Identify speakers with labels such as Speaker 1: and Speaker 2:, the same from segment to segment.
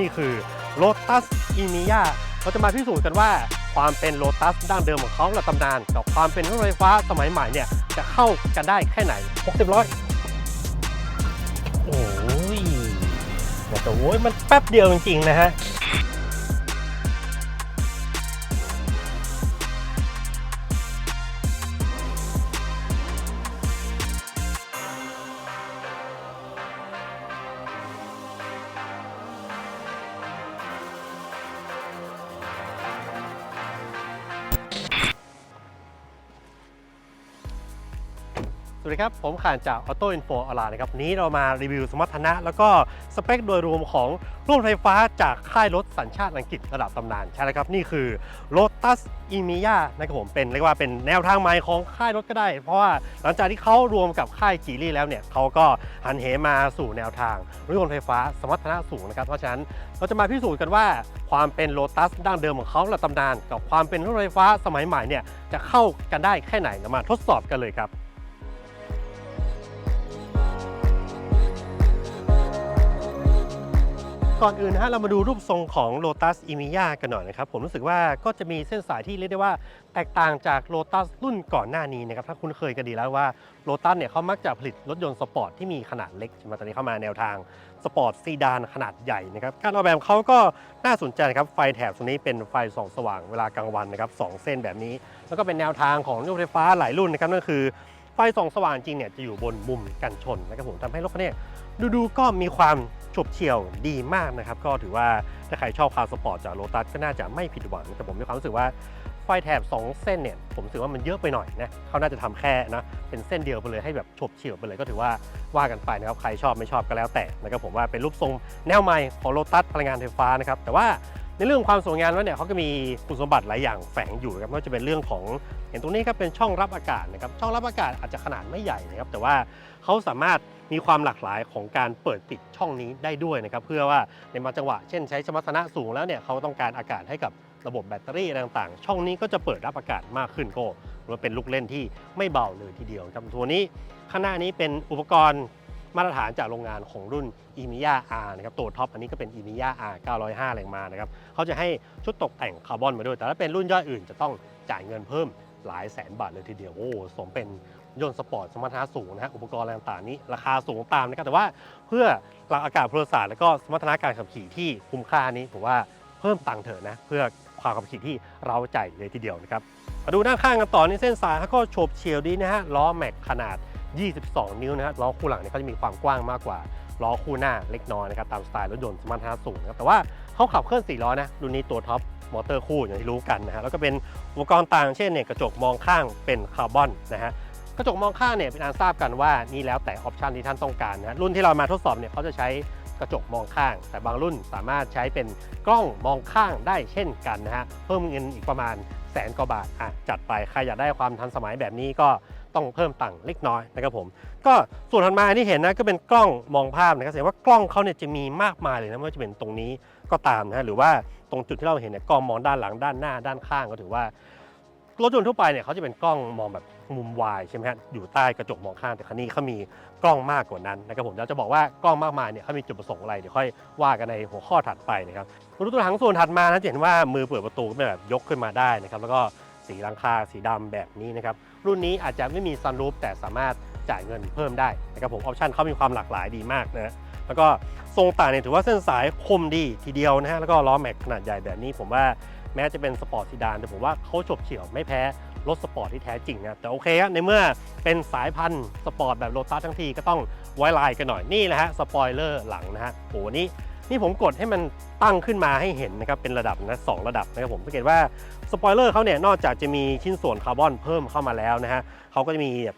Speaker 1: นี่คือ Lotus e m i y a เราจะมาพิสูจน์กันว่าความเป็น Lotus ดั้งเดิมของเขาและตำนาน กับความเป็นรถไฟฟ้าสมัยใหม่เนี่ยจะเข้ากันได้แค่ไหน 60ร้อยโอ้ยแต่โอ้ยมันแป๊บเดียวจริงๆนะฮะ ดีครับ ผมข่านจาก Auto Info ออนไลน์นะครับวันนี้เรามารีวิวสมรรถนะ แล้วก็สเปคโดยรวมของรถไฟฟ้าจากค่ายรถสัญชาติอังกฤษระดับตำนาน ใช่แล้วครับ นี่คือ Lotus e m i y a นะครับผมเป็นเรียกว่าเป็นแนวทางใหม่ของค่ายรถก็ได้ เพราะว่าหลังจากที่เขารวมกับค่ายจีรี่แล้วเนี่ยเขาก็หันเหมาสู่แนวทางรถยนต์ไฟฟ้าสมรรถนะสูงนะครับ เพราะฉะนั้นเราจะมาพิสูจน์กันว่าความเป็น Lotus ดั้งเดิมของเขาและตำนาน กับความเป็นรถไฟฟ้าสมัยใหม่เนี่ยจะเข้ากันได้แค่ไหนเรามาทดสอบกันเลยครับ ก่อนอื่นนะฮะเรามาดูรูปทรงของ Lotus e m i y a กันหน่อยนะครับ ผมรู้สึกว่าก็จะมีเส้นสายที่เรียกได้ว่าแตกต่างจาก Lotus รุ่นก่อนหน้านี้นะครับ ถ้าคุณเคยกันดีแล้วว่า Lotus เนี่ยเขามักจะผลิตรถยนต์สปอร์ตที่มีขนาดเล็กใช่ไหมตอนนี้เข้ามาแนวทางสปอร์ตซีดานขนาดใหญ่นะครับ การออกแบบเขาก็น่าสนใจนครับ ไฟแถบตรงนี้เป็นไฟส่องสว่างเวลากลางวันนะครับสองเส้นแบบนี้ แล้วก็เป็นแนวทางของรถไฟฟ้าหลายรุ่นนะครับนั่นคือไฟส่องสว่างจริงเนี่ยจะอยู่บนมุมกันชนนะครับผมทำให้รถคันนี้ดูดูๆก็มีความ ฉบเฉี่ยวดีมากนะครับ ก็ถือว่าถ้าใครชอบคาร์สปอร์ตจากโ o ตัสก็น่าจะไม่ผิดหวัง แต่ผมมีความรู้สึกว่าไฟแถบ 2 เส้นเนี่ย ผมรู้สึกว่ามันเยอะไปหน่อยนะเขาน่าจะทำแค่นะ เป็นเส้นเดียวไปเลยให้แบบฉบเฉี่ยวไปเลยก็ถือว่าว่ากันไปนะครับ ใครชอบไม่ชอบก็แล้วแต่นะครับผมว่าเป็นรูปทรงแนวใหม่ของโ o ตัสพลังงานไฟฟ้านะครับแต่ว่าในเรื่องความสวยงามแล้วเนี่ยเขาก็มีคุณสมบัติหลายอย่างแฝงอยู่ครับไม่ว่าจะเป็นเรื่องของ ห็นตรงนี้ครับเป็นช่องรับอากาศนะครับช่องรับอากาศอาจจะขนาดไม่ใหญ่นะครับ แต่ว่าเขาสามารถมีความหลากหลายของการเปิดปิดช่องนี้ได้ด้วยนะครับ เพื่อว่าในบางจังหวะเช่นใช้สมรรถนะสูงแล้วเนี่ยเขาต้องการอากาศให้กับระบบแบตเตอรี่อะไรต่างๆ ช่องนี้ก็จะเปิดรับอากาศมากขึ้นก็ถือว่าเป็นลูกเล่นที่ไม่เบาเลยทีเดียวครับตัวนี้ข้างหน้านี้เป็นอุปกรณ์มาตรฐานจากโรงงานของรุ่น e m i y a R นะครับตัวท็อปอันนี้ก็เป็น e m i y a R 905 แรงมานะครับเขาจะให้ชุดตกแต่งคาร์บอนมาด้วย แต่ถ้าเป็นรุ่นย่อยอื่นจะต้องจ่ายเงินเพิ่ม หลายแสนบาทเลยทีเดียวโอ้สมเป็นยนต์สปอร์ตสมรรถนะสูงนะฮะอุปกรณ์อะไรต่างๆนี้ราคาสูงตามนะครับแต่ว่าเพื่อหลักอากาศพลศาสตร์แล้วก็สมรรถนะการขับขี่ที่คุ้มค่านี้ผมว่าเพิ่มตังค์เถอะนะเพื่อความขับขี่ที่เราใจเลยทีเดียวนะครับมาดูด้านข้างกันต่อในเส้นสายเขาก็โฉบเฉี่ยวดีนะฮะล้อแม็กขนาด 22 นิ้วนะฮะล้อคู่หลังเนี่ยเขาจะมีความกว้างมากกว่าล้อคู่หน้าเล็กน้อยนะครับตามสไตล์รถยนต์สมรรถนะสูงนะครับแต่ว่า เขาขับเคลื่อน4ล้อนะรุ่นนี้ตัวท็อปมอเตอร์คู่อย่างที่รู้กันนะฮะแล้วก็เป็นอุปกรณ์ต่างเช่นเนี่ยกระจกมองข้างเป็นคาร์บอนนะฮะกระจกมองข้างเนี่ยเป็นอันทราบกันว่านี่แล้วแต่ออปชันที่ท่านต้องการนะรุ่นที่เรามาทดสอบเนี่ยเขาจะใช้กระจกมองข้าง แต่บางรุ่นสามารถใช้เป็นกล้องมองข้างได้เช่นกันนะฮะเพิ่มเงินอีกประมาณแสนกว่าบาทอะจัดไปใครอยากได้ความทันสมัยแบบนี้ก็ต้องเพิ่มตังค์เล็กน้อยนะครับผม ก็ส่วนถัดมาที่เห็นนะก็เป็นกล้องมองภาพนะครับแสดงว่ากล้องเขาเนี่ยจะมีมากมายเลยนะไม่ว่าจะเป็นตรงนี้ ก็ตามนะฮะหรือว่าตรงจุดที่เราเห็นเนี่ยกล้องมองด้านหลังด้านหน้าด้านข้างก็ถือว่ารถยนต์ทั่วไปเนี่ยเขาจะเป็นกล้องมองแบบมุมวายใช่ไหมฮะอยู่ใต้กระจกมองข้างแต่คันนี้เขามีกล้องมากกว่านั้นนะครับผมเราจะบอกว่ากล้องมากมายเนี่ยเขามีจุดประสงค์อะไรเดี๋ยวค่อยว่ากันในหัวข้อถัดไปนะครับมาดูตัวถังส่วนถัดมานะจะเห็นว่ามือเปิดประตูก็เป็นแบบยกขึ้นมาได้นะครับแล้วก็สีลังคาสีดำแบบนี้นะครับรุ่นนี้อาจจะไม่มีซันรูฟแต่สามารถจ่ายเงินเพิ่มได้นะครับผมออปชั่นเขามีความหลากหลายดีมากนะฮะ แล้วก็ทรงต่างเนี่ยถือว่าเส้นสายคมดีทีเดียวนะฮะแล้วก็ล้อแม็กขนาดใหญ่แบบนี้ผมว่าแม้จะเป็นสปอร์ตซีดานแต่ผมว่าเขาฉบเฉี่ยวไม่แพ้รถสปอร์ตที่แท้จริงนะแต่โอเคครับในเมื่อเป็นสายพันธุ์สปอร์ตแบบโ o ตัสทั้งทีก็ต้องไว้ลายกันหน่อยนี่แหละฮะสปอยเลอร์หลังนะฮะโหนี่นี่ผมกดให้มันตั้งขึ้นมาให้เห็นนะครับเป็นระดับนะสองระดับนะครับผมสังเกตว่าสปอยเลอร์เขาเนี่ยนอกจากจะมีชิ้นส่วนคาร์บอนเพิ่มเข้ามาแล้วนะฮะเขาก็จะมีแบบ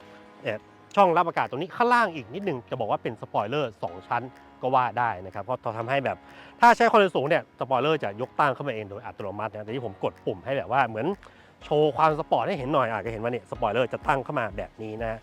Speaker 1: ช่องรับอากาศตรงนี้ข้างล่างอีกนิดนึงจะบอกว่าเป็นสปอยเลอร์สองชั้นก็ว่าได้นะครับเพราะทำให้แบบถ้าใช้ความเร็วสูงเนี่ยสปอยเลอร์จะยกตั้งเข้ามาเองโดยอัตโนมัตินะแต่ที่ผมกดปุ่มให้แบบว่าเหมือนโชว์ความสปอร์ตให้เห็นหน่อยอะก็เห็นว่าเนี่ยสปอยเลอร์จะตั้งเข้ามาแบบนี้นะ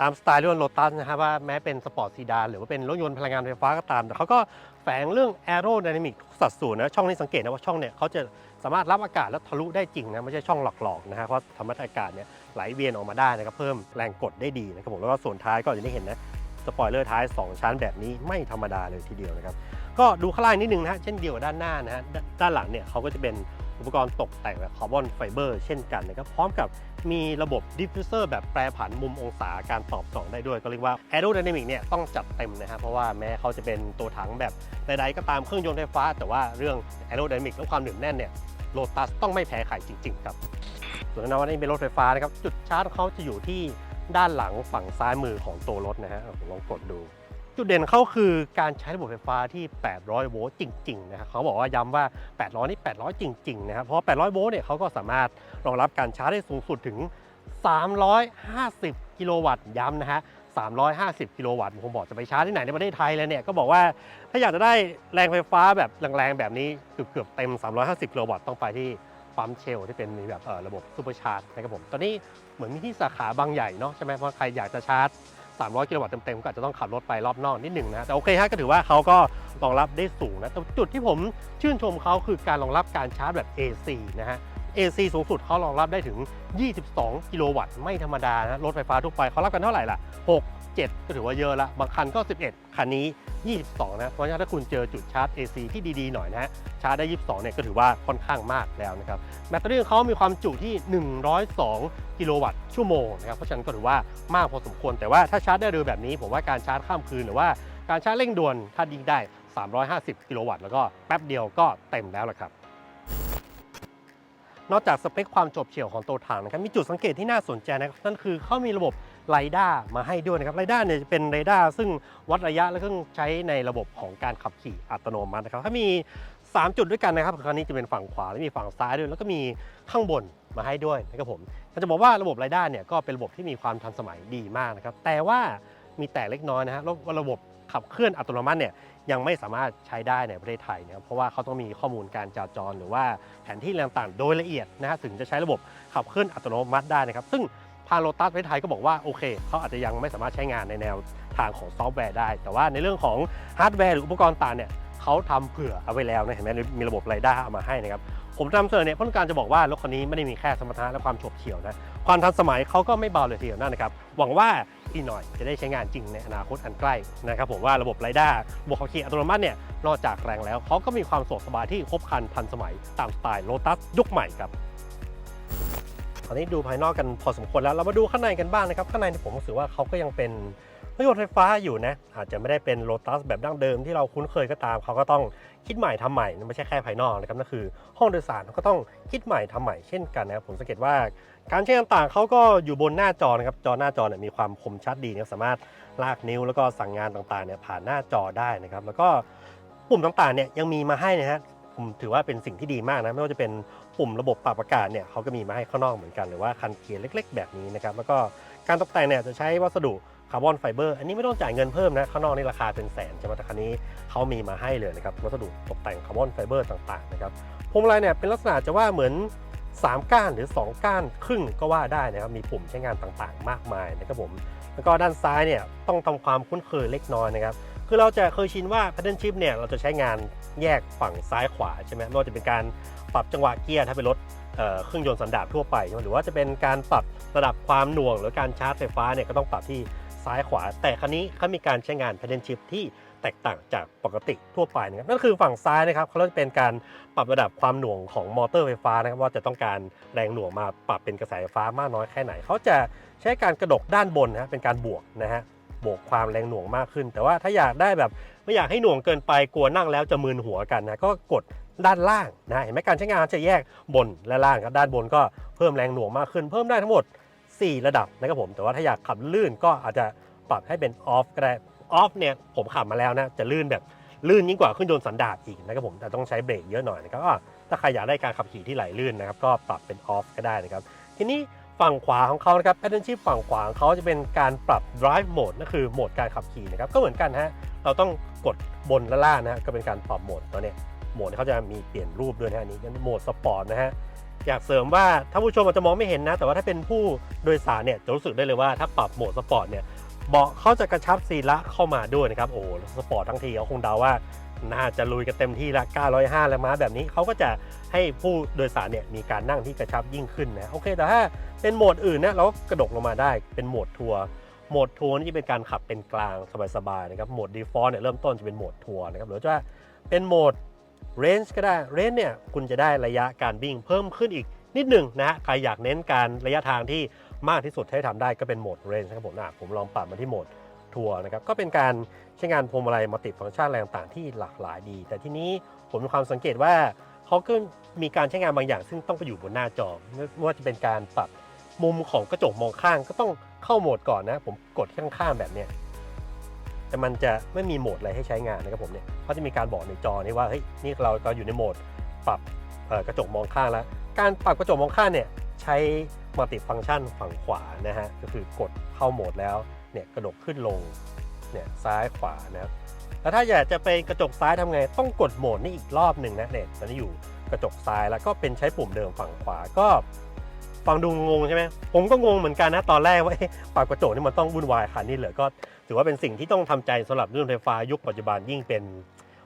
Speaker 1: ตามสไตล์รถยนต์โ o ตัสนะครับว่าแม้เป็นสปอร์ตซีดานหรือว่าเป็นรถยนต์พลังงานไฟฟ้าก็ตาม แต่เขาก็แฝงเรื่องแอโร d y นามิกสัดส่วนนะ ช่องนี้สังเกตนะว่าช่องเนี่ยเขาจะสามารถรับอากาศแล้วทะลุได้จริงนะ ไม่ใช่ช่องหลอกๆนะฮะเพราะธรรมชาติอากาศเนี่ย ไหลเวียนออกมาได้นะครับ เพิ่มแรงกดได้ดีนะครับผมแล้วก็ส่วนท้ายก็อย่างที่เห็นนะสปอยเลอร์ท้าย 2 ชั้นแบบนี้ไม่ธรรมดาเลยทีเดียวนะครับ ก็ดูข้างล่างนิดนึงนะฮะเช่นเดียวกับด้านหน้านะฮะด้านหลังเนี่ยเขาก็จะเป็นอุปกรณ์ตกแต่งแบบคาร์บอนไฟเบอร์เช่นกันนะครับพร้อมกับมีระบบดิฟฟิวเซอร์แบบแปรผันมุมองศาการตอบสนองได้ด้วย ก็เรียกว่า Aerodynamic เนี่ยต้องจัดเต็มนะฮะเพราะว่าแม้เขาจะเป็นตัวถังแบบใดๆก็ตามเครื่องยนต์ไฟฟ้า แต่ว่าเรื่อง Aerodynamic และความหนึบแน่นเนี่ย โลตัสต้องไม่แพ้ใครจริง ๆ ครับ ส่วนน่อนว่านี่เป็นรถไฟฟ้านะครับ จุดชาร์จเขาจะอยู่ที่ด้านหลังฝั่งซ้ายมือของตัวรถนะฮะลองกดดู จุดเด่นเขาคือการใช้ระบบไฟฟ้าที่ 800 โวลต์จริง ๆ นะครับเขาบอกว่าย้ำว่า 800 นี่ 800 จริง ๆ นะครับ เพราะ 800 โวลต์เนี่ยเขาก็สามารถรองรับการชาร์จได้สูงสุดถึง 350 กิโลวัตต์ย้ำนะฮะ 350 กิโลวัตต์ผมบอกจะไปชาร์จที่ไหนในประเทศไทยแล้วเนี่ยก็บอกว่าถ้าอยากจะได้แรงไฟฟ้าแบบแรงๆแบบนี้เกือบๆเต็ม 350 กิโลวัตต์ต้องไปที่ปั๊มเชลที่เป็นมีแบบเออระบบซูเปอร์ชาร์จนะครับผมตอนนี้เหมือนมีที่สาขาบางใหญ่เนาะใช่ไหมเพราะใครอยากจะชาร์จ 300 กิโลวัตต์เต็มๆก็อาจจะต้องขับรถไปรอบนอกนิดหนึ่งนะแต่โอเคฮะก็ถือว่าเขาก็รองรับได้สูงนะแต่จุดที่ผมชื่นชมเขาคือการรองรับการชาร์จแบบ AC นะฮะ AC สูงสุดเขารองรับได้ถึง 22 กิโลวัตต์ ไม่ธรรมดานะรถไฟฟ้าทั่วไปเขารับกันเท่าไหร่ล่ะ 6 7 ก็ถือว่าเยอะละ บางคันก็ 11 คันนี้ 22 นะ เพราะฉะนั้นถ้าคุณเจอจุดชาร์จ AC ที่ดีๆ หน่อยนะฮะ ชาร์จได้ 22 เนี่ยก็ถือว่าค่อนข้างมากแล้วนะครับ แบตเตอรี่ของเขามีความจุที่ 102 กิโลวัตต์ชั่วโมงนะครับ เพราะฉะนั้นก็ถือว่ามากพอสมควร แต่ว่าถ้าชาร์จได้เร็วแบบนี้ ผมว่าการชาร์จข้ามคืนหรือว่าการชาร์จเร่งด่วนถ้ายิงได้ 350 กิโลวัตต์ แล้วก็แป๊บเดียวก็เต็มแล้วล่ะครับ นอกจากสเปคความจบเฉี่ยวของตัวถังนะครับมีจุดสังเกตที่น่าสนใจนะครับนั่นคือเขามีระบบไรด้ามาให้ด้วยนะครับไรด้าเนี่ยจะเป็นไรด้าซึ่งวัดระยะและเครื่องใช้ในระบบของการขับขี่อัตโนมัตินะครับเขามี 3 จุดด้วยกันนะครับคราวนี้จะเป็นฝั่งขวาและมีฝั่งซ้ายด้วย แล้วก็มีข้างบนมาให้ด้วยนะครับผมก็จะบอกว่าระบบไรด้าเนี่ยก็เป็นระบบที่มีความทันสมัยดีมากนะครับแต่ว่ามีแต่เล็กน้อยนะฮะระบบ ขับเคลื่อนอัตโนมัติเนี่ยยังไม่สามารถใช้ได้ในประเทศไทยนะครับเพราะว่าเขาต้องมีข้อมูลการจราจรหรือว่าแผนที่ต่างๆ โดยละเอียดนะฮะถึงจะใช้ระบบขับเคลื่อนอัตโนมัติได้นะครับ ซึ่งทางโลตัสประเทศไทยก็บอกว่าโอเคเขาอาจจะยังไม่สามารถใช้งานในแนวทางของซอฟต์แวร์ได้ แต่ว่าในเรื่องของฮาร์ดแวร์หรืออุปกรณ์ต่างเนี่ยเขาทำเผื่อเอาไว้แล้วนะเห็นไหมมีระบบไรด้าเอามาให้นะครับ ผมนำเสนอเนี่ยเพราะต้อการจะบอกว่ารถคันนี้ไม่ได้มีแค่สมรรถนะและความโฉบเฉี่ยวนะความทันสมัยเขาก็ไม่เบาเลยทีเดียวนั่นนะครับ หวังว่าอีกหน่อยจะได้ใช้งานจริงในอนาคตอันใกล้นะครับผมว่าระบบไรด้าบวกขับขี่อัตโนมัติเนี่ยนอกจากแรงแล้วเขาก็มีความสะดวกสบายที่ครบครันทันสมัยตามสไตล์โ o ตัสยุคใหม่ครับตอนนี้ดูภายนอกกันพอสมควรแล้วเรามาดูข้างในกันบ้างนะครับ ข้างในผมรู้สึกว่าเขาก็ยังเป็น รถยนต์ไฟฟ้าอยู่นะ อาจจะไม่ได้เป็นโ o ตัสแบบดั้งเดิมที่เราคุ้นเคยก็ตาม เขาก็ต้องคิดใหม่ทำใหม่ไม่ใช่แค่ภายนอกนะครับนั่นคือ ห้องโดยสารเขาก็ต้องคิดใหม่ทำใหม่เช่นกันนะครับผมสังเกตว่าการใช้ต่างๆเขาก็อยู่บนหน้าจอนะครับจอหน้าจอเนี่ยมีความคมชัดดีนะสามารถลากนิ้วแล้วก็สั่งงานต่างๆเนี่ยผ่านหน้าจอได้นะครับแล้วก็ปุ่มต่างๆเนี่ยยังมีมาให้นะฮะผมถือว่าเป็นสิ่งที่ดีมากนะไม่ว่าจะเป็นปุ่มระบบปรับอากาศเนี่ยเขาก็มีมาให้ข้างนอกเหมือนกันหรือว่าคันเกียร์เล็ก ๆ แบบนี้นะครับแล้วก็การตกแต่งเนี่ยจะใช้วัสดุ คาร์บอนไฟเบอร์อันนี้ไม่ต้องจ่ายเงินเพิ่มนะ ข้างนอกนี่ราคาเป็นแสนใช่ไหมแต่คันนี้เขามีมาให้เลยนะครับวัสดุตกแต่งคาร์บอนไฟเบอร์ต่างๆนะครับพวงมาลัยเนี่ยเป็นลักษณะจะว่าเหมือน 3 ก้านหรือ 2 ก้านครึ่งก็ว่าได้นะครับมีปุ่มใช้งานต่างๆ มากมายนะครับผมแล้วก็ด้านซ้ายเนี่ยต้องทำความคุ้นเคยเล็กน้อยนะครับคือเราจะเคยชินว่า paddle shift เนี่ยเราจะใช้งานแยกฝั่งซ้ายขวาใช่ไหมไม่ว่าจะเป็นการปรับจังหวะเกียร์ถ้าเป็นรถเครื่องยนต์สันดาปทั่วไปหมหรือว่าจะเป็นการปรับระดับความหน่วง หรือการชาร์จไฟฟ้าเนี่ยก็ต้องปรับที่ ซ้ายขวา แต่คันนี้เขามีการใช้งาน paddle shift ที่แตกต่างจากปกติทั่วไปนะครับนั่นคือฝั่งซ้ายนะครับเขาจะเป็นการปรับระดับความหน่วงของมอเตอร์ไฟฟ้านะครับว่าจะต้องการแรงหน่วงมาปรับเป็นกระแสไฟฟ้ามากน้อยแค่ไหน เขาจะใช้การกระดกด้านบนนะฮะเป็นการบวกนะฮะบวกความแรงหน่วงมากขึ้น แต่ว่าถ้าอยากได้แบบไม่อยากให้หน่วงเกินไปกลัวนั่งแล้วจะมึนหัวกันนะก็กดด้านล่างนะเห็นไหมการใช้งานจะแยกบนและล่างครับด้านบนก็เพิ่มแรงหน่วงมากขึ้นเพิ่มได้ทั้งหมด 4 ระดับนะครับผม แต่ว่าถ้าอยากขับลื่นก็อาจจะปรับให้เป็นออฟก็ได้ออฟเนี่ยผมขับมาแล้วนะ จะลื่นแบบลื่นยิ่งกว่าเครื่องยนต์สันดาปอีกนะครับผม แต่ต้องใช้เบรกเยอะหน่อยนะครับก็ถ้าใครอยากได้การขับขี่ที่ไหลลื่นนะครับก็ปรับเป็นออฟก็ได้นะครับ ทีนี้ฝั่งขวาของเขานะครับ pattern shift ฝั่งขวาของเขาจะเป็นการปรับ drive mode นั่นคือโหมดการขับขี่นะครับ ก็เหมือนกันฮะ เราต้องกดบนและล่างนะฮะ ก็เป็นการปรับโหมดตัวเนี้ยโหมดเขาจะมีเปลี่ยนรูปด้วยนะฮะนนี้เป็นโหมดสปอร์ตนะฮะ อยากเสริมว่าถ้าผู้ชมอาจจะมองไม่เห็นนะ แต่ว่าถ้าเป็นผู้โดยสารเนี่ยจะรู้สึกได้เลยว่าถ้าปรับโหมดสปอร์ตเนี่ยเบาะเขาจะกระชับซีละเข้ามาด้วยนะครับโอ้สปอร์ตทั้งทีเขาคงเดาว่า น่าจะลุยกันเต็มที่ละ 905 แรงม้าแบบนี้เขาก็จะให้ผู้โดยสารเนี่ยมีการนั่งที่กระชับยิ่งขึ้นนะโอเค แต่ถ้าเป็นโหมดอื่นเนี่ยเราก็กระดกลงมาได้เป็นโหมดทัวร์โหมดทัวร์นี่เป็นการขับเป็นกลางสบายๆนะครับโหมด default เนี่ยเริ่มต้นจะเป็นโหมดทัวร์นะครับหรือว่าเป็นโหมด range ก็ได้ range เนี่ยคุณจะได้ระยะการวิ่งเพิ่มขึ้นอีกนิดหนึ่งนะฮะใครอยากเน้นการระยะทางที่มากที่สุดให้ทำได้ก็เป็นโหมด range นะครับผมนะผมลองปรับมาที่โหมดทัวร์นะครับก็เป็นการใช้งานพวงมาลัยมัลติฟังก์ชันอะไรต่างๆที่หลากหลายดี แต่ที่นี้ผมมีความสังเกตว่าเขาก็มีการใช้งานบางอย่าง ซึ่งต้องไปอยู่บนหน้าจอไม่ว่าจะเป็นการปรับมุมของกระจกมองข้างก็ต้องเข้าโหมดก่อนนะ ผมกดข้างๆแบบเนี้ย แต่มันจะไม่มีโหมดอะไรให้ใช้งานนะครับผมเนี่ยเขาจะมีการบอกในจอนี่ว่าเฮ้ยนี่เราก็อยู่ในโหมดปรับกระจกมองข้างแล้ว การปรับกระจกมองข้างเนี่ยใช้มัลติฟังก์ชันฝั่งขวานะฮะก็คือกดเข้าโหมดแล้วเนี่ยกระดกขึ้นลงเนี่ยซ้ายขวานะครับแล้วถ้าอยากจะไปกระจกซ้ายทำไง ต้องกดโหมดนี่อีกรอบหนึ่งนะเนี่ยตอนนี้อยู่กระจกซ้ายแล้วก็เป็นใช้ปุ่มเดิมฝั่งขวาก็ ฟังดูงงใช่ไหมผมก็งงเหมือนกันนะตอนแรกว่าปรับกระจกนี่มันต้องวุ่นวายขนาดนี้เหรอก็ถือว่าเป็นสิ่งที่ต้องทำใจสำหรับรถยนต์ไฟฟ้ายุคปัจจุบันยิ่งเป็น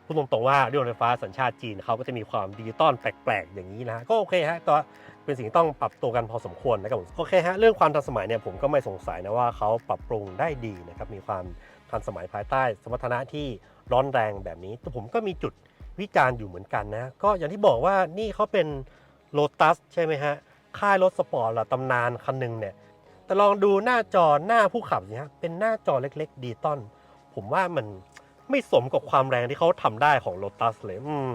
Speaker 1: พูดตรงๆว่ารถยนต์ไฟฟ้าสัญชาติจีนเขาก็จะมีความดิจิตอลแปลกๆอย่างนี้นะก็โอเคฮะก็เป็นสิ่งที่ต้องปรับตัวกันพอสมควรนะครับผมโอเคฮะเรื่องความทันสมัยเนี่ยผมก็ไม่สงสัยนะว่าเขาปรับปรุงได้ดีนะครับมีความทันสมัยภายใต้ สมรรถนะที่ร้อนแรงแบบนี้แต่ผมก็มีจุดวิจารณ์อยู่เหมือนกันนะก็อย่างที่บอกว่านี่เขาเป็นโ o ตัสใช่ไหมฮะ ค่ายรถสปอร์ตระตำนานคันหนึ่งเนี่ย แต่ลองดูหน้าจอหน้าผู้ขับสิฮะเป็นหน้าจอเล็กๆดีตอน ผมว่ามันไม่สมกับความแรงที่เขาทำได้ของ Lotus เลย อืม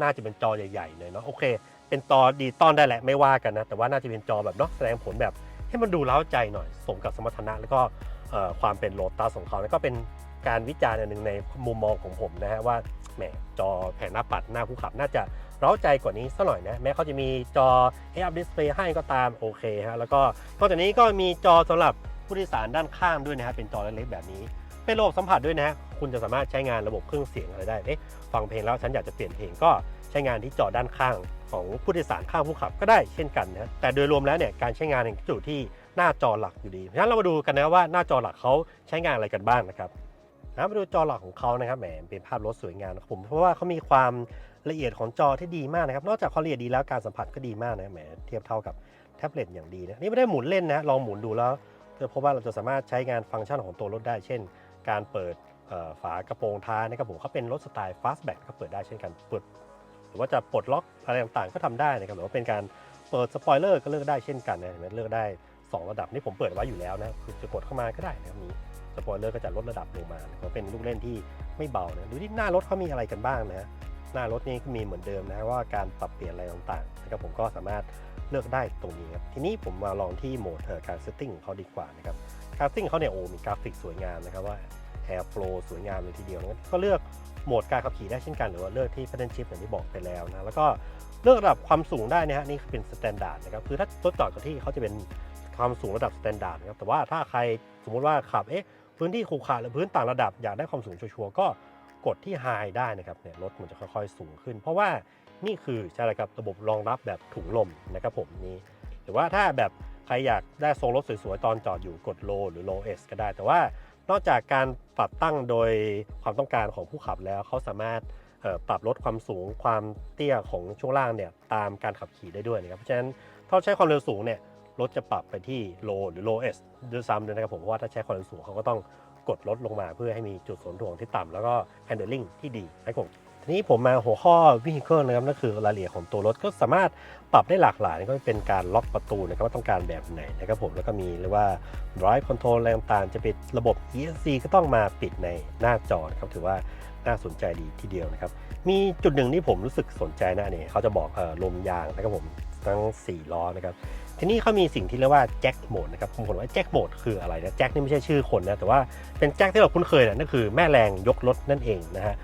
Speaker 1: น่าจะเป็นจอใหญ่ๆเลยเนาะ โอเค เป็นจอดีตอนได้แหละไม่ว่ากันนะ แต่ว่าน่าจะเป็นจอแบบเนาะแสดงผลแบบให้มันดูเล้าใจหน่อย สมกับสมรรถนะแล้วก็ความเป็น Lotus ของเขาแล้วก็เป็นการวิจารณ์อันหนึ่งในมุมมองของผมนะฮะว่าแหมจอแผงหน้าปัดหน้าผู้ขับน่าจะ เร้าใจกว่านี้สักหน่อยนะ แม้เขาจะมีจอ Head Up Display ให้ก็ตามโอเคฮะแล้วก็นอกจากนี้ก็มีจอสำหรับผู้โดยสารด้านข้างด้วยนะฮะเป็นจอเล็กๆแบบนี้เป็นระบบสัมผัสด้วยนะ คุณจะสามารถใช้งานระบบเครื่องเสียงอะไรได้ เอ๊ะ ฟังเพลงแล้วฉันอยากจะเปลี่ยนเพลงก็ใช้งานที่จอด้านข้างของผู้โดยสารข้างผู้ขับก็ได้เช่นกันนะ แต่โดยรวมแล้วเนี่ยการใช้งานอยู่ที่หน้าจอหลักอยู่ดี ฉะนั้นเรามาดูกันนะว่าหน้าจอหลักเขาใช้งานอะไรกันบ้างนะครับนะมาดูจอหลักของเขานะครับ แหม เป็นภาพรถสวยงามผม เพราะว่าเขามีความ ละเอียดของจอที่ดีมากนะครับ นอกจากความละเอียดดีแล้วการสัมผัสก็ดีมากนะแหมเทียบเท่ากับแท็บเล็ตอย่างดีนะนี่ไม่ได้หมุนเล่นนะลองหมุนดูแล้วจะพบว่าเราจะสามารถใช้งานฟังก์ชันของตัวรถได้ เช่น การเปิดฝากระโปรงท้ายนะครับผมเขาเป็นรถสไตล์ fastback ก็เปิดได้เช่นกันเปิดหรือว่าจะปลดล็อกอะไรต่างๆ ก็ทำได้นะครับหรือว่าเป็นการเปิดสปอยเลอร์ก็เลือกได้เช่นกันนะเห็นไหมเลือกได้ 2 ระดับนี่ผมเปิดไว้อยู่แล้วนะคือจะกดเข้ามาก็ได้นะครับมีสปอยเลอร์ก็จะลดระดับลงมานะครับเป็นลูกเล่นที่ไม่เบานะดูที่หน้ารถเขามีอะไรกันบ้างนะ หน้ารถนี่ก็มีเหมือนเดิมนะว่าการปรับเปลี่ยนอะไรต่างๆนะครับผมก็สามารถเลือกได้ตรงนี้ครับทีนี้ผมมาลองที่โหมดการเซตติ้งของเขาดีกว่านะครับการเซตติ้งเขาเนี่ยโอ้มีกราฟิกสวยงามนะครับว่า Air Flow สวยงามเลยทีเดียวนะก็เลือกโหมดการขับขี่ได้เช่นกัน หรือว่าเลือกที่ Pattern Shift อย่างที่บอกไปแล้วนะแล้วก็เลือกระดับความสูงได้นะฮะนี่เป็น Standard นะครับคือถ้ารถจอดกับที่เขาจะเป็นความสูงระดับ Standard นะครับแต่ว่าถ้าใครสมมุติว่าขับเอ๊ะพื้นที่ขรุขระหรือพื้นต่างระดับอยากได้ความสูงชัวร์ก็ กดที่ High ได้นะครับเนี่ยรถมันจะค่อยๆสูงขึ้น เพราะว่านี่คือใช่แล้วครับระบบรองรับแบบถุงลมนะครับผมนี่หรือว่าถ้าแบบใครอยากได้ทรงรถสวยๆตอนจอดอยู่กด low หรือ low s ก็ได้ แต่ว่านอกจากการปรับตั้งโดยความต้องการของผู้ขับแล้วเขาสามารถปรับลดความสูงความเตี้ยของช่วงล่างเนี่ยตามการขับขี่ได้ด้วยนะครับ เพราะฉะนั้นถ้าใช้ความเร็วสูงเนี่ยรถจะปรับไปที่ low หรือ low s ด้วยซ้ำเลยนะครับผมเพราะว่าถ้าใช้ความเร็วสูงเขาก็ต้อง กดลดลงมาเพื่อให้มีจุดศูนถ่วงที่ต่ำแล้วก็ handling ที่ดีนะครับผมทีนี้ผมมาหัวข้อ vehicle นะครับนั่นคือรายละเอียดของตัวรถก็สามารถปรับได้หลากหลายก็เป็นการล็อกประตูนะครับว่าต้องการแบบไหนนะครับผมแล้วก็มีเรียกว่า drive control อะไรต่างๆจะปิดระบบ ESC ก็ต้องมาปิดในหน้าจอนะครับถือว่าน่าสนใจดีทีเดียวนะครับ มีจุดหนึ่งที่ผมรู้สึกสนใจนะนี่เขาจะบอกออลมยางนะครับผมทั้ง 4 ล้อนะครับ ที่นี้เขามีสิ่งที่เรียกว่าแจ็คโหมดนะครับผมบอกว่าแจ็คโหมดคืออะไรนะแจ็คนี่ไม่ใช่ชื่อคนนะแต่ว่าเป็นแจ็คที่เราคุ้นเคยนะนั่นคือแม่แรงยกรถนั่นเองนะฮะ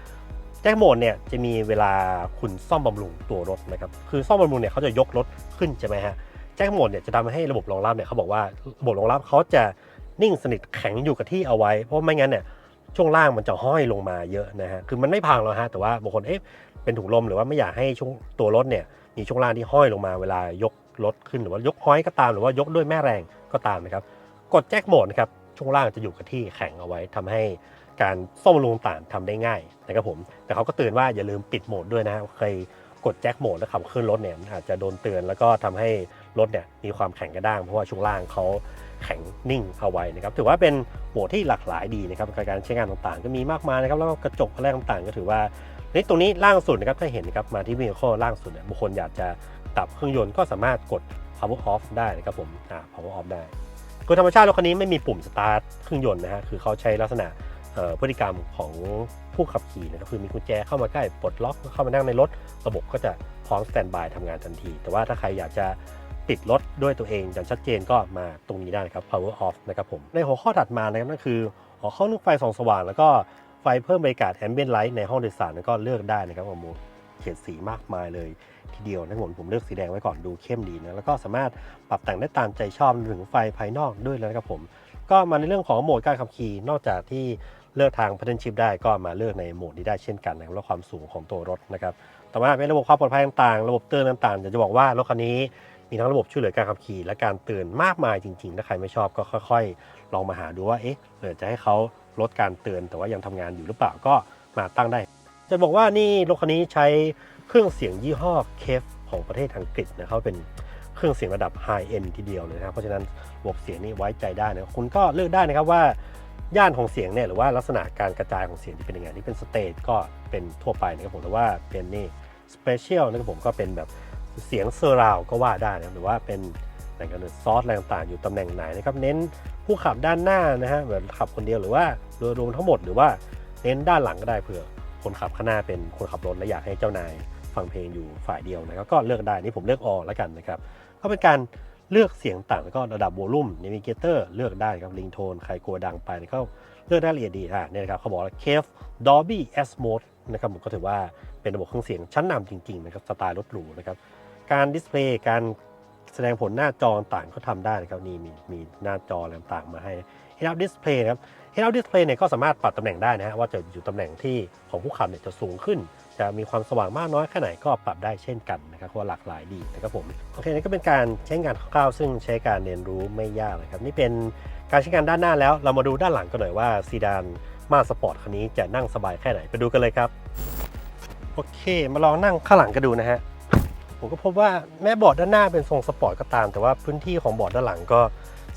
Speaker 1: แจ็คโหมดเนี่ยจะมีเวลาคุณซ่อมบำรุงตัวรถนะครับคือซ่อมบำรุงเนี่ยเขาจะยกรถขึ้นใช่ไหมฮะแจ็คโหมดเนี่ยจะทำให้ระบบรองรับเนี่ยเขาบอกว่าระบบรองรับเขาจะนิ่งสนิทแข็งอยู่กับที่เอาไว้ เพราะไม่งั้นเนี่ยช่วงล่างมันจะห้อยลงมาเยอะนะฮะคือมันไม่พังหรอกฮะแต่ว่าบางคนเอ๊ะเป็นถุงลมหรือว่าไม่อยากให้ช่วงตัวรถเนี่ยมีช่วงล่างที่ห้อยลงมาเวลายก รถขึ้นหรือว่ายกห้อยก็ตามหรือว่ายกด้วยแม่แรงก็ตามนะครับ กดแจ็คโหมดนะครับช่วงล่างจะอยู่กับที่แข็งเอาไว้ทำให้การซ่อมบำรุงต่างทำได้ง่ายนะครับผมแต่เขาก็เตือนว่าอย่าลืมปิดโหมดด้วยนะเคยกดแจ็คโหมดแล้วขับขึ้นรถเนี่ยมันอาจจะโดนเตือนแล้วก็ทำให้รถเนี่ยมีความแข็งกระด้างเพราะว่าช่วงล่างเขาแข็งนิ่งเอาไว้นะครับถือว่าเป็นโหมดที่หลากหลายดีนะครับการใช้งานต่างๆ ก็มีมากมายนะครับแล้วก็กระจกอะไรต่างๆ ก็ถือว่านี่ตรงนี้ล่างสุดนะครับถ้าเห็นนะครับมาที่วีโคล่างสุดเนี่ยบางคนอยากจะ ตับเครื่องยนต์ก็สามารถกด power off ได้นะครับผมอ่า power off ได้โดยธรรมชาติรถคันนี้ไม่มีปุ่มสตาร์ทเครื่องยนต์นะฮะคือเขาใช้ลักษณะพฤติกรรมของผู้ขับขี่นะครับคือมีกุญแจเข้ามาใกล้ปลดล็อกเข้ามานั่งในรถ ระบบก็จะพร้อมสแตนบายทำงานทันที แต่ว่าถ้าใครอยากจะติดรถด้วยตัวเองอย่างชัดเจนก็มาตรงนี้ได้นะครับ power off นะครับผมในหัวข้อถัดมานะครับนั่นคือหัวข้อเรื่องไฟส่องสว่าง แล้วก็ไฟเพิ่มบรรยากาศ ambient light ในห้องโดยสารแล้วก็เลือกได้นะครับผม เฉดสีมากมายเลย ทีเดียวนะผมผมเลือกสีแดงไว้ก่อนดูเข้มดีนะแล้วก็สามารถปรับแต่งได้ตามใจชอบถึงไฟภายนอกด้วยนะครับผม ก็มาในเรื่องของโหมดการขับขี่นอกจากที่เลือกทาง pattern shift ได้ก็มาเลือกในโหมดนี้ได้เช่นกันนะครับแล้วความสูงของตัวรถนะครับแต่ว่าเป็นระบบความปลอดภัยต่างๆ ระบบเตือนต่างๆอยากจะบอกว่ารถคันนี้มีทั้งระบบช่วยเหลือการขับขี่และการเตือนมากมายจริงๆ ถ้าใครไม่ชอบก็ค่อย ๆ ลองมาหาดูว่า เอ๊ะเออจะให้เขาลดการเตือนแต่ว่ายังทำงานอยู่หรือเปล่าก็มาตั้งได้ จะบอกว่านี่รถคันนี้ใช้เครื่องเสียงยี่ห้อเคฟของประเทศอังกฤษนะเขาเป็นเครื่องเสียงระดับไฮเอ็นทีเดียวเลยนะครับเพราะฉะนั้นระบบเสียงนี่ไว้ใจได้นะคุณก็เลือกได้นะครับว่าย่านของเสียงเนี่ยหรือว่าลักษณะการกระจายของเสียงที่เป็นยังไงที่เป็นสเตจก็เป็นทั่วไปนะครับผมแต่ว่าเป็นนี่สเปเชียลนะครับผมก็เป็นแบบเสียงเซอร์ราวก็ว่าได้นะหรือว่าเป็นอะไรกันซอสอะไรต่างๆ อยู่ตำแหน่งไหนนะครับ เน้นผู้ขับด้านหน้านะฮะแบบขับคนเดียวหรือว่ารวมทั้งหมดหรือว่าเน้นด้านหลังก็ได้เผื่อ คนขับข้างหน้าเป็นคนขับรถและอยากให้เจ้านายฟังเพลงอยู่ฝ่ายเดียวนะครับก็เลือกได้นี่ผมเลือกออแล้วกันนะครับก็เป็นการเลือกเสียงต่างแล้วก็ระดับโวลูมน a วิเกเตอร์เลือกได้ครับลิงโทนใครกลัวดังไปก็เลือกได้ละเอียดดีอะเนี่ยนะครับเขาบอกว่า Cave Dolby S Mode นะครับผมก็ถือว่าเป็นระบบเครื่องเสียงชั้นนำจริงๆนะครับสไตล์รถหรูนะครับการดิสเพลย์การแสดงผลหน้าจอต่างก็ทำได้นะครับนี่มีมีหน้าจออะไรต่างมาให้ Head Up Display นะครับ Head Up Display เนี่ยก็สามารถปรับตำแหน่งได้นะฮะว่าจะอยู่ตำแหน่งที่ของผู้ขับเนี่ยจะสูงขึ้น จะมีความสว่างมากน้อยแค่ไหนก็ปรับได้เช่นกันนะครับเพราะว่าหลากหลายดีนะครับผมโอเคนี่ก็เป็นการใช้งานคร่าวๆซึ่งใช้การเรียนรู้ไม่ยากเลยครับนี่เป็นการใช้งานด้านหน้าแล้วเรามาดูด้านหลังกันหน่อยว่าซีดานมาสปอร์ตคันนี้จะนั่งสบายแค่ไหนไปดูกันเลยครับโอเค มาลองนั่งข้างหลังกันดูนะฮะผมก็พบว่าแม้เบาะด้านหน้าเป็นทรงสปอร์ตก็ตาม แต่ว่าพื้นที่ของเบาะด้านหลังก็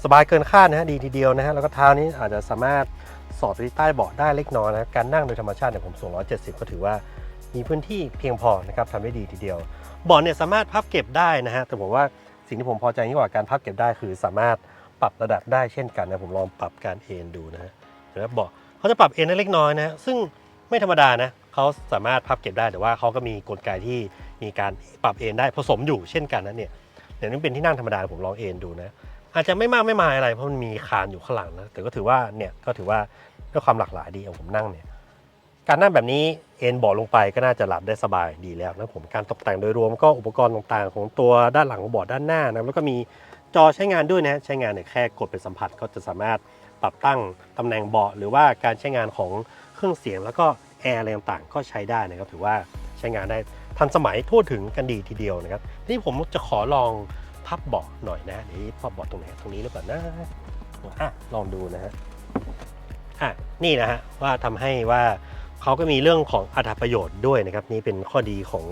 Speaker 1: สบายเกินคาดนะฮะดีทีเดียวนะฮะแล้วก็เท้านี้อาจจะสามารถสอดไปที่ใต้เบาะได้เล็กน้อยนะการนั่งโดยธรรมชาติเนี่ยผมสูง 170 ก็ถือว่ามีพื้นที่เพียงพอนะครับทำได้ดีทีเดียวเบาะเนี่ยสามารถพับเก็บได้นะฮะแต่ผมว่าสิ่งที่ผมพอใจยิ่งกว่าการพับเก็บได้คือสามารถปรับระดับได้เช่นกันนะผมลองปรับการเอนดูนะฮะเห็นไหมเบาะเขาจะปรับเอนได้เล็กน้อยนะฮะซึ่งไม่ธรรมดานะเขาสามารถพับเก็บได้แต่ว่าเขาก็มีกลไกที่มีการปรับเอนได้ผสมอยู่เช่นกันนะเนี่ยเดี๋ยวนี้เป็นที่นั่งธรรมดาผมลองเอนดูนะ อาจจะไม่มากไม่มายอะไรเพราะมันมีคานอยู่ข้างหลังนะแต่ก็ถือว่าเนี่ยก็ถือว่าด้วยความหลากหลายดีองผมนั่งเนี่ยการนั่งแบบนี้เอนเบาะลงไปก็น่าจะหลับได้สบายดีแล้วนะผมการตกแต่งโดยรวมก็อุปกรณ์ต่างๆ ของตัวด้านหลังของเบาะด้านหน้านะแล้วก็มีจอใช้งานด้วยนะใช้งานเนี่ยแค่กดเป็นสัมผัสก็จะสามารถปรับตั้งตำแหน่งเบาะหรือว่าการใช้งานของเครื่องเสียงแล้วก็แอร์อะไรต่างๆ ก็ใช้ได้นะครับถือว่าใช้งานได้ทันสมัยทั่วถึงกันดีทีเดียวนะครับทีนี่ผมจะขอลอง พับเบาะหน่อยนะเดี๋ยวพับเบาะตรงไหนตรงนี้หรือเปล่านะอะลองดูนะฮะอะนี่นะฮะว่าทำให้ว่าเขาก็มีเรื่องของอัตประโยชน์ด้วยนะครับ นี่เป็นข้อดีของ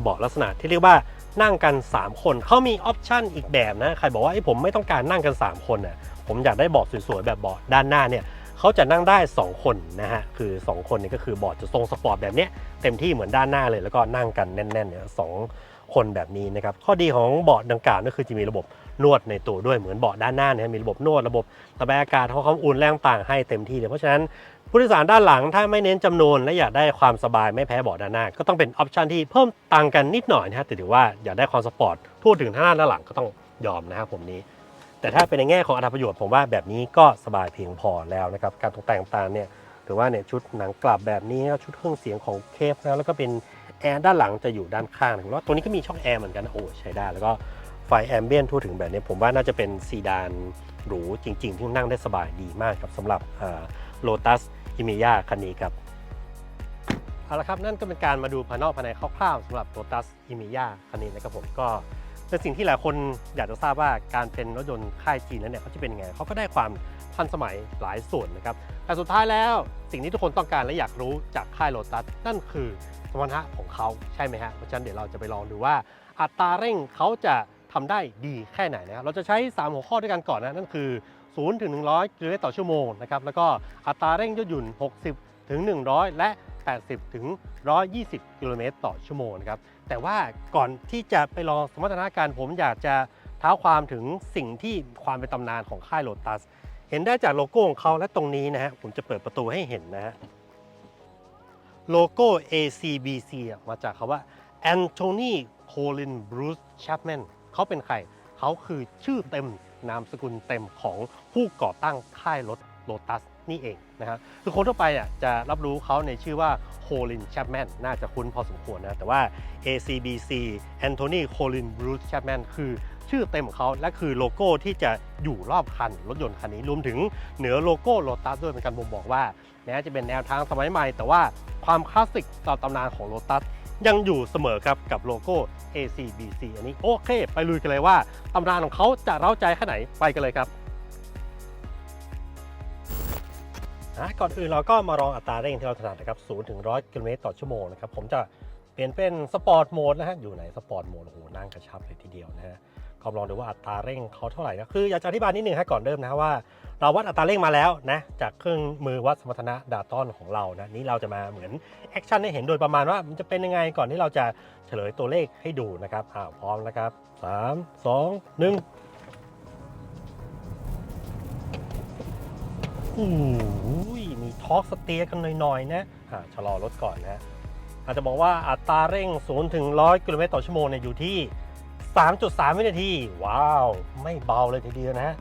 Speaker 1: เบาะลักษณะที่เรียกว่านั่งกัน 3 คนเขามีออปชันอีกแบบนะ ใครบอกว่าไอ้ผมไม่ต้องการนั่งกัน 3 คนน่ะผมอยากได้เบาะสวยๆแบบเบาะด้านหน้าเนี่ยเขาจะนั่งได้ 2 คนนะฮะคือ 2 คนนี่ก็คือเบาะจะทรงสปอร์ตแบบเนี้ยเต็มที่เหมือนด้านหน้าเลยแล้วก็นั่งกันแน่นๆเนี่ยสอง คนแบบนี้นะครับ ข้อดีของเบาะดังกล่าวก็คือจะมีระบบนวดในตัวด้วยเหมือนเบาะด้านหน้าเนี่ยมีระบบนวดระบบระบายอากาศเขาความอุ่นแรงต่างให้เต็มที่เลยเพราะฉะนั้นผู้โดยสารด้านหลังถ้าไม่เน้นจำนวนและอยากได้ความสบายไม่แพ้เบาะด้านหน้า ก็ต้องเป็นออปชันที่เพิ่มตังกันนิดหน่อยนะฮะแต่ถือว่าอยากได้ความสปอร์ตทั่วถึงทางด้าด้านหลังก็ต้องยอมนะครับผมนี้ แต่ถ้าเป็นในแง่ของอัตประโยชน์ผมว่าแบบนี้ก็สบายเพียงพอแล้วนะครับการตกแต่งต่างๆเนี่ยถือว่าเนี่ยชุดหนังกลับแบบนี้ชุดเครื่องเสียงของเคฟนะแล้วก็เป็น แอร์ด้านหลังจะอยู่ด้านข้างผมว่าตัวนี้ก็มีช่องแอร์เหมือนกันโอ้ใช้ได้ แล้วก็ไฟแอมเบียนทั่วถึงแบบนี้ผมว่าน่าจะเป็นซีดานหรูจริง ๆ ที่นั่งได้สบายดีมากครับสำหรับโลตัสอิมิยาคันนี้ครับเอาละครับนั่นก็เป็นการมาดูภายนอกภายในคร่าวๆสำหรับ Lotus i m i y a คันนี้นะครับผมก็เป็นสิ่งที่หลายคนอยากจะทราบว่าการเป็นรถยนต์ค่ายจีนนั้นเนี่ยเขาจะเป็นยังไงเขาก็ได้ความทันสมัยหลายส่วนนะครับแต่สุดท้ายแล้วสิ่งที่ทุกคนต้องการและอยากรู้จากค่าย Lotus นั่นคือ สมรรถนะของเขาใช่ไหมฮะเพราะฉะนั้นเดี๋ยวเราจะไปลองดูว่า อัตราเร่งเขาจะทำได้ดีแค่ไหนนะครับเราจะใช้ 3 หัวข้อด้วยกันก่อนนะนั่นคือ 0 ถึง 100 กิโลเมตรต่อชั่วโมงนะครับแล้วก็อัตราเร่งยืดหยุ่น 60 ถึง 100 และ 80 ถึง 120 กิโลเมตรต่อชั่วโมงนะครับแต่ว่าก่อนที่จะไปลองสมรรถนะการผมอยากจะเท้าความถึงสิ่งที่ความเป็นตำนานของค่ายโ o ตัสเห็นได้จากโลโก้ของเขาและตรงนี้นะฮะผมจะเปิดประตูให้เห็นนะฮะ โลโก้ ACBC มาจากคาว่า Anthony Colin Bruce Chapman เขาเป็นใคร เขาคือชื่อเต็มนามสกุลเต็มของผู้ก่อตั้งค่ายรถโ o ตัสนี่เองนะครับคือคนทั่วไปอะจะรับรู้เขาในชื่อว่า Colin Chapman น่าจะคุ้นพอสมควรนะ แต่ว่า ACBC Anthony Colin Bruce Chapman คือ ชื่อเต็มของเขาและคือโลโก้ที่จะอยู่รอบคันรถยนต์คันนี้รวมถึงเหนือโลโก้โ o ตัสด้วยเป็นการบ่งบอกว่าแม้จะเป็นแนวทางสมัยใหม่ แต่ว่าความคลาสสิกต่อตำนานของโ o ตัสยังอยู่เสมอครับกับโลโก้ ACBC อันนี้โอเค ไปลุยกันเลยว่าตำนานของเขาจะเร้าใจแค่ไหนไปกันเลยครับอะก่อนอื่นเราก็มาลองอัตราเร่งที่เราถนัดนะครับ0ถึง100กิโลเมตรต่อชั่วโมงนะครับ ผมจะเปลี่ยนเป็นสปอร์ตโหมดนะฮะ อยู่ไหนสปอร์ตโหมด โอ้โห นั่งกระชับเลยทีเดียวนะฮะ ก็ลองดูว่าอัตราเร่งเขาเท่าไหร่นะคืออยากจะอธิบายนิดนึงฮะก่อนเริ่มนะว่า เราวัดอัตราเร่งมาแล้วนะจากเครื่องมือวัดสมรรถนะดาตอนของเรานะนี้เราจะมาเหมือนแอคชั่นให้เห็นโดยประมาณว่ามันจะเป็นยังไงก่อนที่เราจะเฉลยตัวเลขให้ดูนะครับอ่าพร้อมนะครับ 3 2 1โอ้ยมีทอร์กสเตียร์กันหน่อยๆนะอ่าชะลอรถก่อนนะอาจจะบอกว่าอัตราเร่ง0ถึง100กิโลเมตรต่อชั่วโมงเนี่ยอยู่ที่ 3.3 วินาที ว้าว ไม่เบาเลยทีเดียวนะฮะ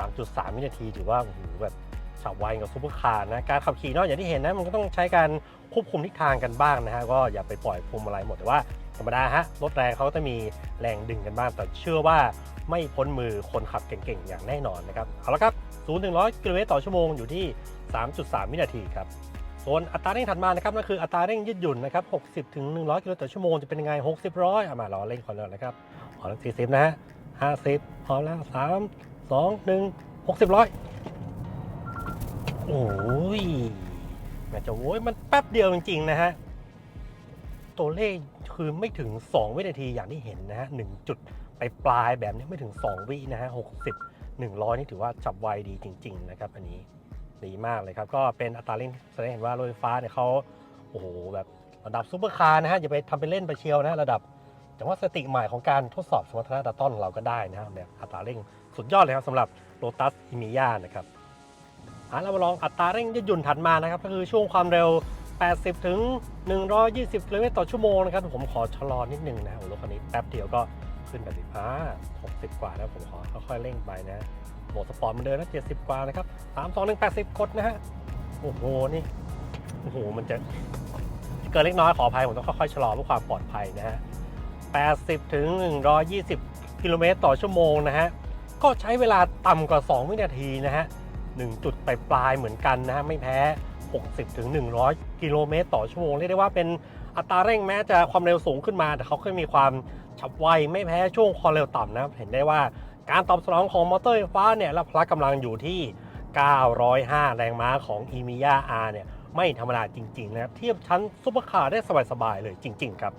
Speaker 1: 3.3 วินาทีถือว่าโอ้โหแบบฉับไวกับซุปเปอร์คาร์นะ การขับขี่เนอกอย่างที่เห็นนะ มันก็ต้องใช้การควบคุมทิศทางกันบ้างนะฮะ ก็อย่าไปปล่อยพวงมาลัยหมดแต่ว่าธรรมดาฮะ รถแรงเขาก็จะมีแรงดึงกันบ้าง แต่เชื่อว่าไม่พ้นมือคนขับเก่งๆ อย่างแน่นอนนะครับ เอาละครับ 0-100 กิโลเมตรต่อชั่วโมงอยู่ที่ 3.3 วินาทีครับส่วนอัตราเร่งถัดมานะครับนั่นคืออัตราเร่งยืดหยุ่นนะครับ 60 ถึง 100 กิโลเมตรต่อชั่วโมงจะเป็นยังไง 60 ร้อยเอามาเราเร่งก่อนเลยนะครับ อแล้ว40นะฮะ50พอแล้ว3 2 1 60ร้อยโอ้ยแม่จะโว้ยมันแป๊บเดียวจริง ๆ นะฮะ ตัวเลขคือไม่ถึง 2 วินาทีอย่างที่เห็นนะฮะ1จุดไปปลายแบบนี้ไม่ถึง 2 วินะฮะ60 100นี่ถือว่าจับไวดีจริง ๆ นะครับ อันนี้ดีมากเลยครับ ก็เป็นอัตราเร่งแสดงเห็นว่ารถไฟฟ้าเนี่ยเขาโอ้โหแบบระดับซูเปอร์คาร์นะฮะอย่าไปทำเป็นเล่นไปเชียวนะระดับ แต่ว่าสติใหม่ของการทดสอบสมรรถนะดาต้อนของเราก็ได้นะครับเนี่ยอัตราเร่งสุดยอดเลยครับสำหรับโ o ตัสอิมิยานะครับอะเรามาลองอัตราเร่งยืดหยุ่นถัดมานะครับ ก็คือช่วงความเร็ว 80 ถึง 120 กิโลเมตรต่อชั่วโมงนะครับ ผมขอชะลอนิดนึงนะรถคันนี้แป๊บเดียวก็ขึ้นแบบนี้อ่า60 กว่าแล้วผมขอค่อยๆเร่งไปนะโหมดสปอร์ตเหมันเดิมนะ70 กว่านะครับ3 2 1 80 กดนะฮะโอ้โหนี่โอ้โหมันจะเกินเล็กน้อยขออภัยผมต้องค่อยๆชะลอเพื่อความปลอดภัยนะฮะ 80 ถึง 120 กิโลเมตรต่อชั่วโมงนะฮะ ก็ใช้เวลาต่ำกว่า 2 วินาทีนะฮะ 1 จุดไปปลายเหมือนกันนะฮะ ไม่แพ้ 60 ถึง 100 กิโลเมตรต่อชั่วโมง เรียกได้ว่าเป็นอัตราเร่งแม้จะความเร็วสูงขึ้นมา แต่เขาก็มีความฉับไวไม่แพ้ช่วงความเร็วต่ำนะ เห็นได้ว่าการตอบสนองของมอเตอร์ไฟฟ้าเนี่ยและพละกำลังอยู่ที่ 905 แรงม้าของ e m i y a R เนี่ยไม่ธรรมดาจริงๆนะครับเทียบชั้นซุปเปอร์คาร์ได้สบายๆเลยจริง ๆ ครับ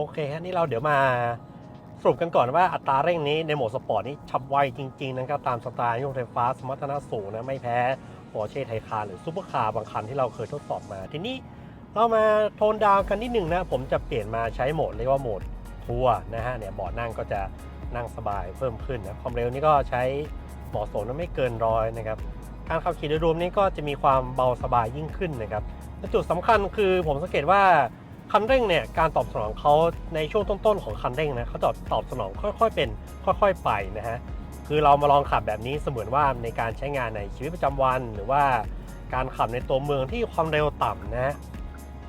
Speaker 1: โอเคฮะนี่เราเดี๋ยวมาสรุปกันก่อนว่าอัตราเร่งนี้ในโหมดสปอร์ตนี้ฉับไวจริง ๆ นะครับ ตามสไตล์ยนต์ไฟฟ้าสมรรถนะสูงนะ ไม่แพ้ปอร์เช่ไทคาร์หรือซุปเปอร์คาร์บางคันที่เราเคยทดสอบมา ทีนี้เรามาโทนดาวน์กันนิดหนึ่งนะ ผมจะเปลี่ยนมาใช้โหมดเรียกว่าโหมดทัวร์นะฮะเนี่ยเบาะนั่งก็จะนั่งสบายเพิ่มขึ้นนะความเร็วนี่ก็ใช้เหมาะสมนะไม่เกินร้อยนะครับการขับขี่โดยรวมนี้ก็จะมีความเบาสบายยิ่งขึ้นนะครับจุดสำคัญคือผมสังเกตว่า คันเร่งเนี่ยการตอบสนองเขาในช่วงต้นๆของคันเร่งนะเขาจะตอบสนองค่อยๆ เป็น ค่อยๆไปนะฮะคือเรามาลองขับแบบนี้เสมือนว่าในการใช้งานในชีวิตประจำวัน หรือว่าการขับในตัวเมืองที่ความเร็วต่ำนะฮะ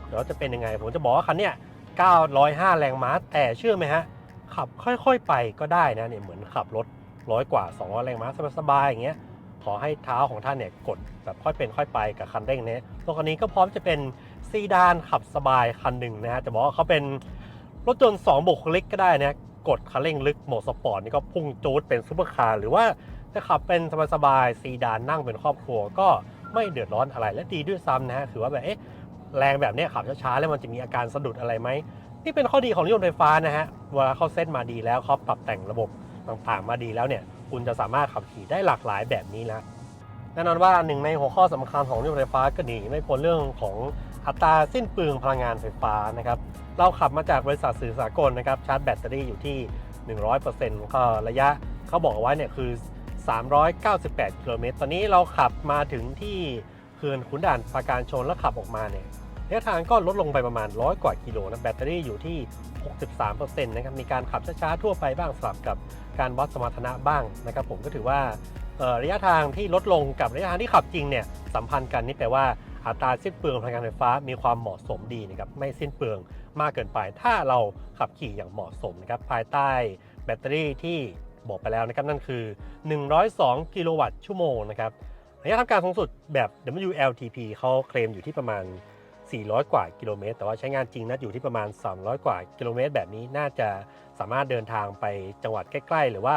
Speaker 1: เดี๋ยวจะเป็นยังไงผมจะบอกว่าคันเนี้ย905 แรงม้าแต่เชื่อไหมฮะขับค่อยๆไปก็ได้นะเนี่ยเหมือนขับรถร้อยกว่า200แรงม้าสบายๆอย่างเงี้ยขอให้เท้าของท่านเนี่ยกดแบบค่อยเป็นค่อยไปกับคันเร่งเนี้ยตัวคันนี้ก็พร้อมจะเป็น ซีดานขับสบายคันหนึ่งนะฮะจะบอกว่าเขาเป็นรถยนต์2บุคลิกก็ได้นะกดคันเร่งลึกโหมดสปอร์ตนี่ก็พุ่งจูดเป็นซูเปอร์คาร์หรือว่าจะขับเป็นสบายๆซีดานนั่งเป็นครอบครัวก็ไม่เดือดร้อนอะไรและดีด้วยซ้ำนะฮะถือว่าแบบเอ๊ะแรงแบบนี้ขับช้าๆแล้วมันจะมีอาการสะดุดอะไรไหมนี่เป็นข้อดีของรถยนต์ไฟฟ้านะฮะเวลาเขาเซตมาดีแล้วเขาปรับแต่งระบบต่างๆมาดีแล้วเนี่ย คุณจะสามารถขับขี่ได้หลากหลายแบบนี้แล้วแน่นอนว่าหนึ่งในหัวข้อสำคัญของรถยนต์ไฟฟ้าก็หนีไม่พ้นเรื่องของ อัตราสิ้นเปลืองพลังงานไฟฟ้านะครับเราขับมาจากบริษัทสื่อสากลนะครับชาร์จแบตเตอรี่อยู่ที่ 100%ก็ระยะเขาบอกเอาไว้เนี่ยคือ 398 กิโลเมตรตอนนี้เราขับมาถึงที่เขื่อนขุนด่านปราการชนแล้วขับออกมาเนี่ยระยะทางก็ลดลงไปประมาณ 100 กว่ากิโลนะแบตเตอรี่อยู่ที่ 63%นะครับมีการขับช้าๆทั่วไปบ้างสลับกับการวัดสมรรถนะบ้างนะครับ ผมก็ถือว่าระยะทางที่ลดลงกับระยะทางที่ขับจริงเนี่ยสัมพันธ์กันนี่แปลว่า อัตราสิ้นเปลืองพลังงานไฟฟ้ามีความเหมาะสมดีนะครับไม่สิ้นเปลืองมากเกินไป ถ้าเราขับขี่อย่างเหมาะสมนะครับภายใต้แบตเตอรี่ที่บอกไปแล้วนะครับนั่นคือ 102 กิโลวัตต์ชั่วโมงนะครับระยะทำการสูงสุดแบบ WLTP เขาเคลมอยู่ที่ประมาณ 400 กว่ากิโลเมตร แต่ว่าใช้งานจริงนะอยู่ที่ประมาณ 300 กว่ากิโลเมตร แบบนี้น่าจะสามารถเดินทางไปจังหวัดใกล้ ๆ หรือว่า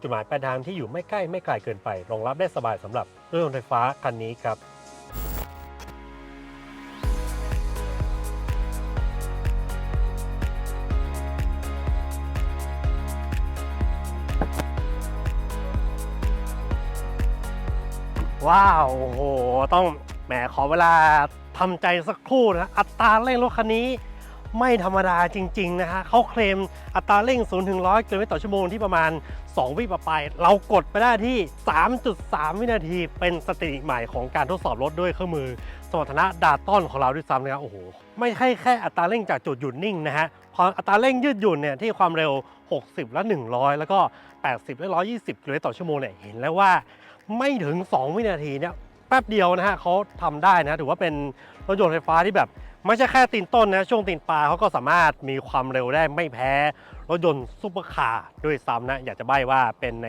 Speaker 1: จุดหมายปลายทางที่อยู่ไม่ใกล้ไม่ไกลเกินไป รองรับได้สบายสำหรับรถยนต์ไฟฟ้าคันนี้ครับ ว้าว โอ้โห ต้องแหมขอเวลาทำใจสักครู่นะ อัตราเร่งรถคันนี้ไม่ธรรมดาจริง ๆ นะฮะเขาเคลมอัตราเร่ง 0 ถึง 100 กิโลเมตรต่อชั่วโมงที่ประมาณ 2 วิปไป เรากดไปได้ที่ 3.3 วินาที เป็นสถิติใหม่ของการทดสอบรถด้วยเครื่องมือ สมรรถนะดาต้นของเราด้วยซ้ำนะครับ โอ้โห ไม่ใช่แค่อัตราเร่งจากจุดหยุดนิ่งนะฮะพออัตราเร่งยืดหยุ่นเนี่ยที่ความเร็ว 60 และ 100 แล้วก็ 80 และ 120 กิโลเมตรต่อชั่วโมงเนี่ย เห็นแล้วว่า ไม่ถึง 2 วินาทีเนี่ยแป๊บเดียวนะฮะเขาทำได้นะ ถือว่าเป็นรถยนต์ไฟฟ้าที่แบบ ไม่ใช่แค่ตีนต้นนะ ช่วงตีนปลาเขาก็สามารถมีความเร็วได้ไม่แพ้ รถยนต์ซุปเปอร์คาร์ด้วยซ้ำนะ อยากจะใบ้ว่าเป็นใน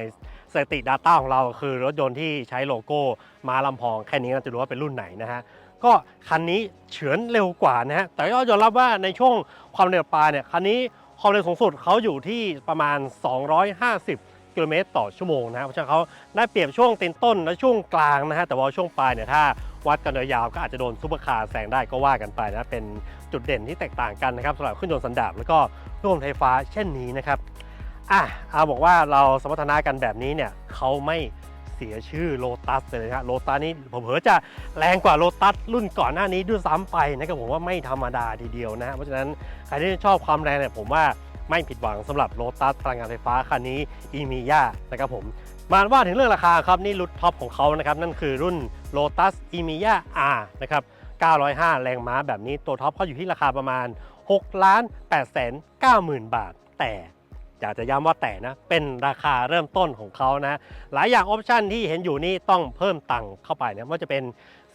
Speaker 1: สถิติ Data ของเรา คือรถยนต์ที่ใช้โลโก้มาลำพองแค่นี้ก็จะรู้ว่าเป็นรุ่นไหนนะฮะก็คันนี้เฉือนเร็วกว่านะฮะแต่ก็ยอมรับว่าในช่วงความเร็วปลายเนี่ยคันนี้ความเร็วสูงสุดเขาอยู่ที่ประมาณ 250 กิโลเมตรต่อชั่วโมงนะฮะเพราะฉะนั้นเขาได้เปรียบช่วงตีนต้นและช่วงกลางนะฮะแต่ว่าช่วงปลายเนี่ยถ้าวัดกันโดยยาวก็อาจจะโดนซุปเปอร์คาร์แซงได้ก็ว่ากันไปนะเป็นจุดเด่นที่แตกต่างกันนะครับสำหรับเครื่องยนต์สันดาปแล้วก็เครื่องยนต์ไฟฟ้าเช่นนี้นะครับอะอาบอกว่าเราสมรรถนะกันแบบนี้เนี่ยเขาไม่เสียชื่อโลตัสเลยนะฮะโลตัสนี่ผมเผอๆจะแรงกว่าโลตัสรุ่นก่อนหน้านี้ด้วยซ้ำไปนะครับผมว่าไม่ธรรมดาทีเดียวนะฮะเพราะฉะนั้นใครที่ชอบความแรงเนี่ยผมว่า ไม่ผิดหวังสำหรับโ o ตัสพลังงานไฟฟ้าคันนี้อีมียานะครับผมมาว่าถึงเรื่องราคาครับนี่รุ่นท็อปของเขานะครับนั่นคือรุ่น Lotus e m i y a R นะครับ 905 แรงม้าแบบนี้ตัวท็อปเขาอยู่ที่ราคาประมาณ6ล้าน8แสน9หมื่นบาท แต่อยากจะย้ำว่าแต่นะ เป็นราคาเริ่มต้นของเขานะ หลายอย่างออปชันที่เห็นอยู่นี่ต้องเพิ่มตังค์เข้าไปนะว่าจะเป็น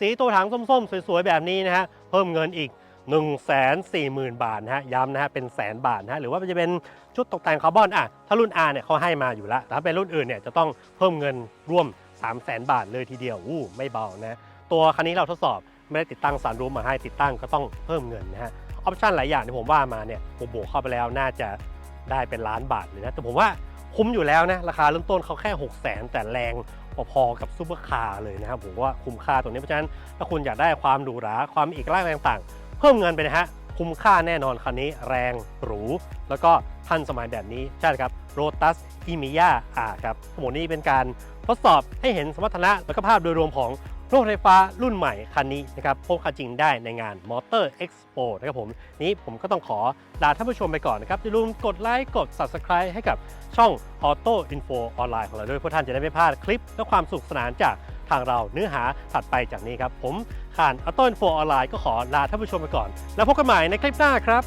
Speaker 1: สีตัวถังส้มๆ สวยๆ แบบนี้นะฮะเพิ่มเงินอีก 1 4 0 0 0 0 บาทนะฮะย้ำนะฮะเป็นแสนบาทนะฮะหรือว่าจะเป็นชุดตกแต่งคาร์บอนอะถ้ารุ่น R เนี่ยเขาให้มาอยู่แล้วแต่ถ้าเป็นรุ่นอื่นเนี่ยจะต้องเพิ่มเงินร่วม 3 0 0 0 0 0 บาทเลยทีเดียวอู้ไม่เบานะตัวคันนี้เราทดสอบไม่ได้ติดตั้งสารรูมมาให้ติดตั้งก็ต้องเพิ่มเงินนะฮะออปชันหลายอย่างที่ผมว่ามาเนี่ยผมบวกเข้าไปแล้วน่าจะได้เป็นล้านบาทเลยนะแต่ผมว่าคุ้มอยู่แล้วนะราคาเริ่มต้นเขาแค่6 0 0 0 0 0แต่แรงพอๆกับซูเปอร์คาร์เลยนะครับผมว่าคุ้มค่าตรงนี้เพราะฉะนั้นถ้าคุณอยากได้ความหรูหราความเอกลักษณ์ต่างๆ เพิ่มเงินไปนะฮะ คุ้มค่าแน่นอนคันนี้แรงหรู แล้วก็ทันสมัยแบบนี้ ใช่ครับ Lotus e m i y a R ครับทั้งหมนี้เป็นการทดสอบให้เห็นสมรรถนะและก็ภาพโดยรวมของรถไฟฟ้ารุ่นใหม่คันนี้นะครับพบคันจริงได้ในงาน Motor Expo นะครับผม นี้ผมก็ต้องขอลาท่านผู้ชมไปก่อนนะครับ อย่าลืมกดไลค์กด Subscribe ให้กับช่อง Auto Info ออนไลน์ของเราด้วยเพื่อท่านจะได้ไม่พลาดคลิป และความสนุขสนานจาก ทางเราเนื้อหาถัดไปจากนี้ครับ ผมข่านอัตต้นโฟออนไลน์ก็ขอลาท่านผู้ชมไปก่อน แล้วพบกันใหม่ในคลิปหน้าครับ